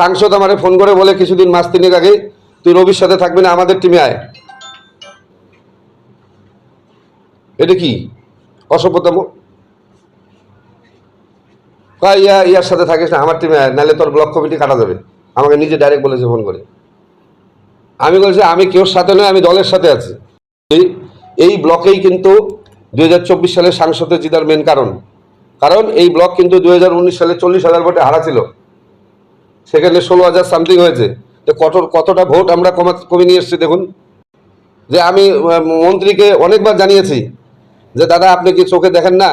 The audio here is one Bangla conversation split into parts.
সাংসদ আমারে ফোন করে বলে কিছুদিন মাস তিনেক আগে তুই রবির সাথে থাকবি না, আমাদের টিমে আয়। এটা কি? অসভ্যতম। ইয়া, ইয়ার সাথে থাকিস না, আমার টিমে আয়, নাহলে তোর ব্লক কমিটি কাটা যাবে। আমাকে নিজে ডাইরেক্ট বলেছে ফোন করে। আমি বলছি, আমি কেউর সাথে নয়, আমি দলের সাথে আছি। এই- এই ব্লকেই কিন্তু দুই হাজার চব্বিশ সালে সাংসদে জিতার মেন কারণ। কারণ এই ব্লক কিন্তু দুই হাজার উনিশ সালে চল্লিশ হাজার ভোটে হারা ছিল। সেখানে ষোলো হাজার সামথিং হয়েছে। তো কত, কতটা ভোট আমরা কমা কমে নিয়ে এসেছি দেখুন। যে আমি মন্ত্রীকে অনেকবার জানিয়েছি যে, দাদা, আপনি কি চোখে দেখেন না?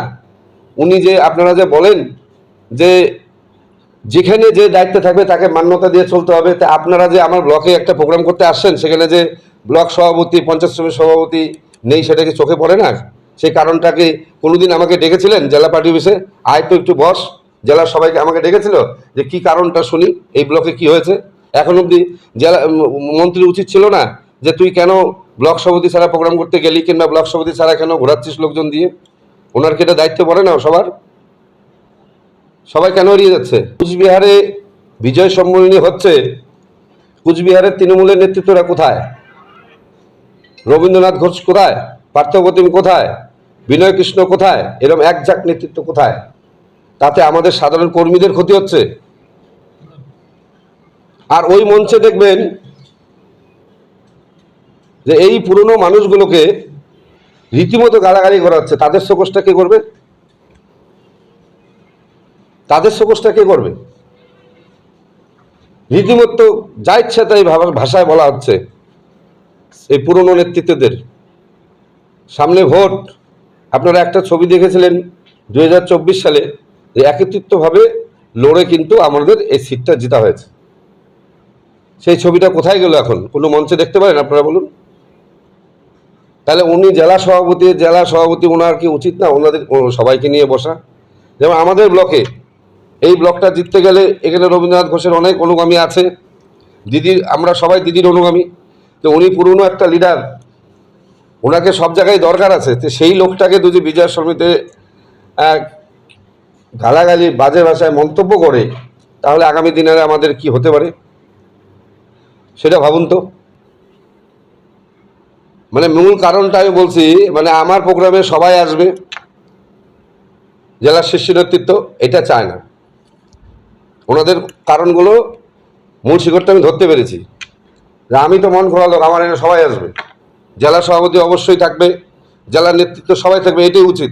উনি যে, আপনারা যে বলেন যে, যেখানে যে দায়িত্বে থাকবে তাকে মান্যতা দিয়ে চলতে হবে। তা আপনারা যে আমার ব্লকে একটা প্রোগ্রাম করতে আসছেন, সেখানে যে ব্লক সভাপতি, পঞ্চায়েত সমিতি সভাপতি নেই, সেটা কি চোখে পড়ে না? সেই কারণটাকে কোনোদিন আমাকে ডেকেছিলেন জেলা পার্টি অফিসে আয় তো একটু বস। জেলার সবাইকে আমাকে ডেকেছিল যে কি কারণটা শুনি, এই ব্লকে কি হয়েছে। এখন অবধি জেলা মন্ত্রী উচিত ছিল না যে তুই কেন ব্লক সভাপতি ছাড়া প্রোগ্রাম করতে গেলি কিংবা ব্লক সভাপতি ছাড়া কেন ঘোরাচ্ছিস লোকজন দিয়ে? ওনার কি এটা দায়িত্ব পড়ে না সবার? সবাই কেন এড়িয়ে যাচ্ছে? কুচবিহারে বিজয় সম্মেলনী হচ্ছে। কুচবিহারের তৃণমূলের নেতৃত্বরা কোথায়? রবীন্দ্রনাথ ঘোষ কোথায়? পার্থপ্রতিম কোথায়? বিনয় কৃষ্ণ কোথায়? এরকম একজাক নেতৃত্ব কোথায়? তাতে আমাদের সাধারণ কর্মীদের ক্ষতি হচ্ছে। আর ওই মঞ্চে দেখবেন যে এই পুরনো মানুষগুলোকে রীতিমতো গালাগালি করা হচ্ছে। তাদের শোকসটা কে করবে? তাদের শোকসটা কে করবে? রীতিমতো যা ইচ্ছা তাই ভাষায় বলা হচ্ছে। এই পুরনো নেতৃত্বদের। সামনে ভোট। আপনারা একটা ছবি দেখেছিলেন দু হাজার চব্বিশ সালে। একত্রিতভাবে লড়ে কিন্তু আমাদের এই সিটটা জেতা হয়েছে। সেই ছবিটা কোথায় গেল এখন? কোনো মঞ্চে দেখতে পারেন আপনারা বলুন? তাহলে উনি জেলা সভাপতি জেলা সভাপতি ওনার কি উচিত না ওনাদের সবাইকে নিয়ে বসা? যেমন আমাদের ব্লকে এই ব্লকটা জিততে গেলে এখানে রবীন্দ্রনাথ ঘোষের অনেক অনুগামী আছে। দিদির আমরা সবাই দিদির অনুগামী। তো উনি পুরনো একটা লিডার। ওনাকে সব জায়গায় দরকার আছে। তো সেই লোকটাকে যদি বিজয় সমিতিতে আহ, গালাগালি, বাজে ভাষায় মন্তব্য করে, তাহলে আগামী দিনে আমাদের কি হতে পারে? সেটা ভাবুন তো। মানে মূল কারণটা আমি বলছি মানে আমার প্রোগ্রামে সবাই আসবে, জেলার শীর্ষ নেতৃত্ব, এটা চায় না। ওনাদের কারণগুলো মূল শিকড়টা আমি ধরতে পেরেছি। যে আমি তো মন খোলা আমার এখানে সবাই আসবে। জেলা সভাপতি অবশ্যই থাকবে, জেলার নেতৃত্ব সবাই থাকবে, এটাই উচিত।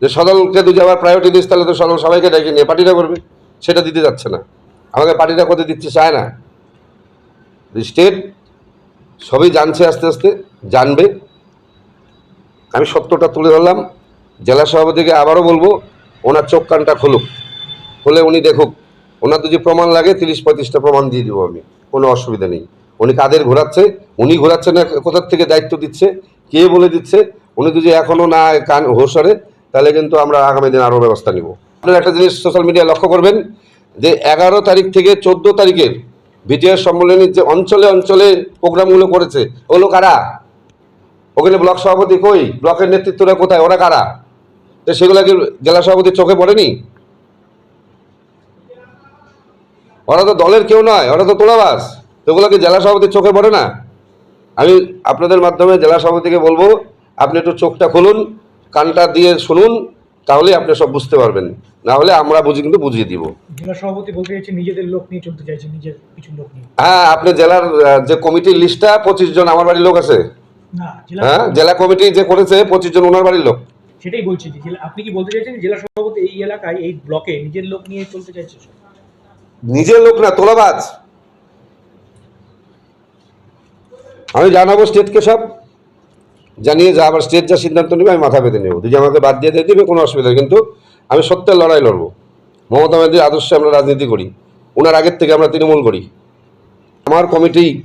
যে সদলকে যদি আবার প্রায়োরিটি দিস, তাহলে তো সদল সবাইকে ডেকে নিয়ে পার্টিটা করবে। সেটা দিতে যাচ্ছে না। আমাকে পার্টিটা করতে দিচ্ছে চায় না। স্টেট সবই জানছে আস্তে আস্তে, জানবে। আমি সত্যটা তুলে ধরলাম। জেলা সভাপতিকে আবারও বলব, ওনার চোখ কানটা খুলুক। খুলে উনি দেখুক, ওনার যদি প্রমাণ লাগে, তিরিশ পঁয়ত্রিশটা প্রমাণ দিয়ে দেবো আমি। কোনো অসুবিধা নেই। উনি কাদের ঘোরাচ্ছে, উনি ঘোরাচ্ছে না, কোথার থেকে দায়িত্ব দিচ্ছে, কে বলে দিচ্ছে? উনি যদি এখনও না কান হোসরে তাহলে কিন্তু আমরা আগামী দিন আরও ব্যবস্থা নিব। আপনারা একটা জিনিস সোশ্যাল মিডিয়া লক্ষ্য করবেন যে এগারো তারিখ থেকে চোদ্দ তারিখের বিজয় সম্মেলনের যে অঞ্চলে অঞ্চলে প্রোগ্রামগুলো করেছে, ওগুলো কারা? ওখানে ব্লক সভাপতি কই? ব্লকের নেতৃত্বরা কোথায়? ওরা কারা? তো সেগুলো কি জেলা সভাপতির চোখে পড়েনি? ওরা তো দলের কেউ নয়, ওরা তো তোলাবাস তো ওগুলো কি জেলা সভাপতির চোখে পড়ে না? আমি আপনাদের মাধ্যমে জেলা সভাপতিকে বলব, আপনি একটু চোখটা খুলুন। কানটা দিয়ে শুনুন তাহলে আপনি সব বুঝতে পারবেন। না হলে আমরা বুঝি কিন্তু বুঝিয়ে দিব। জেলা সভাপতি বলতে চাইছে নিজেদের লোক নিয়ে চলতে চাইছে নিজের কিছু লোক নিয়ে। হ্যাঁ আপনি জেলার যে কমিটির লিস্টটা পঁচিশ জন আমার বাড়ির লোক আছে। না হ্যাঁ জেলা কমিটি যে করেছে পঁচিশ জন ওনার বাড়ির লোক। সেটাই বলছি যে আপনি কি বলতে চাইছেন জেলা সভাপতি এই এলাকায় এই ব্লকে নিজের লোক নিয়ে চলতে চাইছে? নিজের লোক না তোলাবাজ। আমি জানাব স্টেটকে সব। জানিয়ে যা আবার স্টেট যা সিদ্ধান্ত নেবে, আমি মাথা পেতে নেব। যদি আমাকে বাদ দিয়ে দিয়ে দেবে, কোনো অসুবিধা কিন্তু আমি সত্যের লড়াই লড়বো। মমতা ব্যানার্জির আদর্শে আমরা রাজনীতি করি। ওনার আগের থেকে আমরা তৃণমূল করি। আমার কমিটি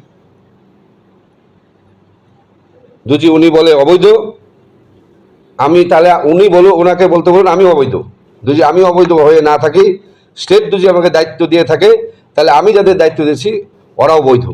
যদি উনি বলে অবৈধ। আমি তাহলে উনি বলো ওনাকে বলতে বলুন আমি অবৈধ। যদি আমি অবৈধ হয়ে না থাকি। স্টেট যদি আমাকে দায়িত্ব দিয়ে থাকে। তাহলে আমি যাদের দায়িত্ব দিয়েছি, ওরাও বৈধ।